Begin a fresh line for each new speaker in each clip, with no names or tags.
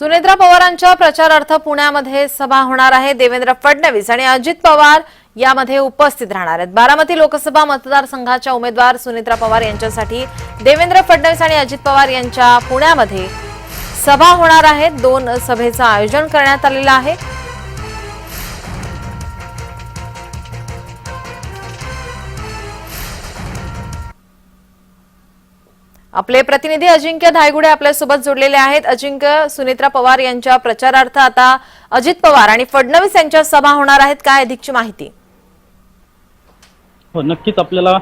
सुनेत्रा पवारांच्या प्रचारार्थ पुण्यामध्ये सभा होणार आहे. देवेंद्र फडणवीस आणि अजित पवार यामध्ये उपस्थित राहणार आहेत. बारामती लोकसभा मतदारसंघाच्या उमेदवार सुनेत्रा पवार यांच्यासाठी देवेंद्र फडणवीस आणि अजित पवार यांच्या पुण्यामध्ये सभा होणार आहेत दोन सभेचं आयोजन करण्यात आलेलं आहे. आपले प्रतिनिधी अजिंक्य धायगुडे आपल्यासोबत जोडलेले आहेत. अजिंक्य सुनेत्रा पवार यांच्या प्रचारार्थ आता अजित पवार आणि फडणवीस यांच्या सभा होणार आहेत. काय अधिकची माहिती?
हो नक्कीच आपल्याला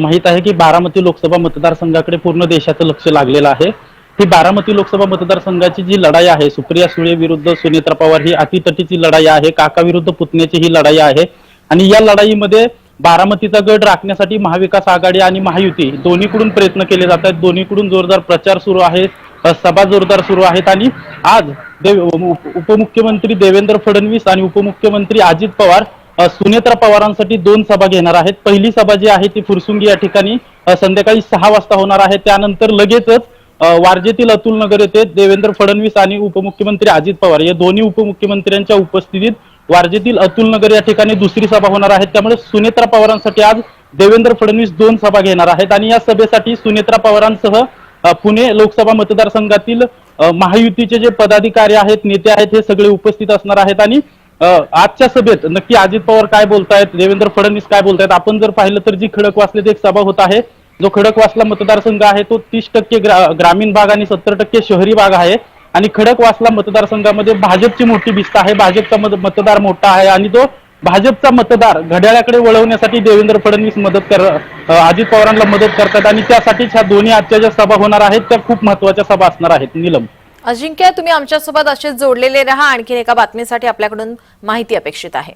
माहीत आहे की बारामती लोकसभा मतदारसंघाकडे पूर्ण देशाचं लक्ष लागलेलं आहे. ही बारामती लोकसभा मतदारसंघाची जी लढाई आहे सुप्रिया सुळे विरुद्ध सुनेत्रा पवार ही अतितटीची लढाई आहे काका विरुद्ध पुतण्याची ही लढाई आहे. आणि या लढाईमध्ये बारामतीचा गड राखण्यासाठी महाविकास आघाडी आणि महायुती दोन्हीकडून प्रयत्न केले जात आहेत दोन्हीकडून जोरदार प्रचार सुरू आहे सभा जोरदार सुरू आहेत आणि आज देव उपमुख्यमंत्री देवेंद्र फडणवीस आणि उपमुख्यमंत्री अजित पवार सुनेत्रा पवारांसाठी दोन सभा घेणार आहेत. पहिली सभा जी आहे ती फुरसुंगी या ठिकाणी संध्याकाळी सहा वाजता होणार आहे. त्यानंतर लगेचच वारजेतील अतुल नगर येथे देवेंद्र फडणवीस आणि उपमुख्यमंत्री अजित पवार या दोन्ही उपमुख्यमंत्र्यांच्या उपस्थितीत वारजेतील अतुल नगर या ठिकाणी दुसरी सभा होणार आहे. त्यामुळे सुनेत्रा पवारांसाठी आज देवेंद्र फडणवीस दोन सभा घेणार आहेत. आणि या सभेसाठी सुनेत्रा पवारांसह पुणे लोकसभा मतदारसंघातील महायुतीचे जे पदाधिकारी आहेत नेते आहेत हे सगळे उपस्थित असणार आहेत. आणि आजच्या सभेत नक्की अजित पवार काय बोलतायत देवेंद्र फडणवीस काय बोलतायत आपण जर पाहिलं तर जी खडकवासलेत एक सभा होत आहे. जो खडकवासला मतदारसंघ आहे तो तीस टक्के ग्रा- ग्रामीण भाग आणि सत्तर टक्के शहरी भाग आहे. आणि खडकवासला मतदारसंघामध्ये भाजपची मोठी भिस्त आहे. भाजपचा मतदार मोठा आहे आणि तो भाजपचा मतदार घड्याळाकडे वळवण्यासाठी देवेंद्र फडणवीस मदत कर अजित पवारांना मदत करतात आणि त्यासाठीच ह्या दोन्ही आजच्या ज्या सभा होणार आहेत त्या खूप महत्त्वाच्या सभा असणार आहेत. निलम.
अजिंक्य तुम्ही आमच्यासोबत असेच जोडलेले राहा. आणखीन एका बातमीसाठी आपल्याकडून माहिती अपेक्षित आहे.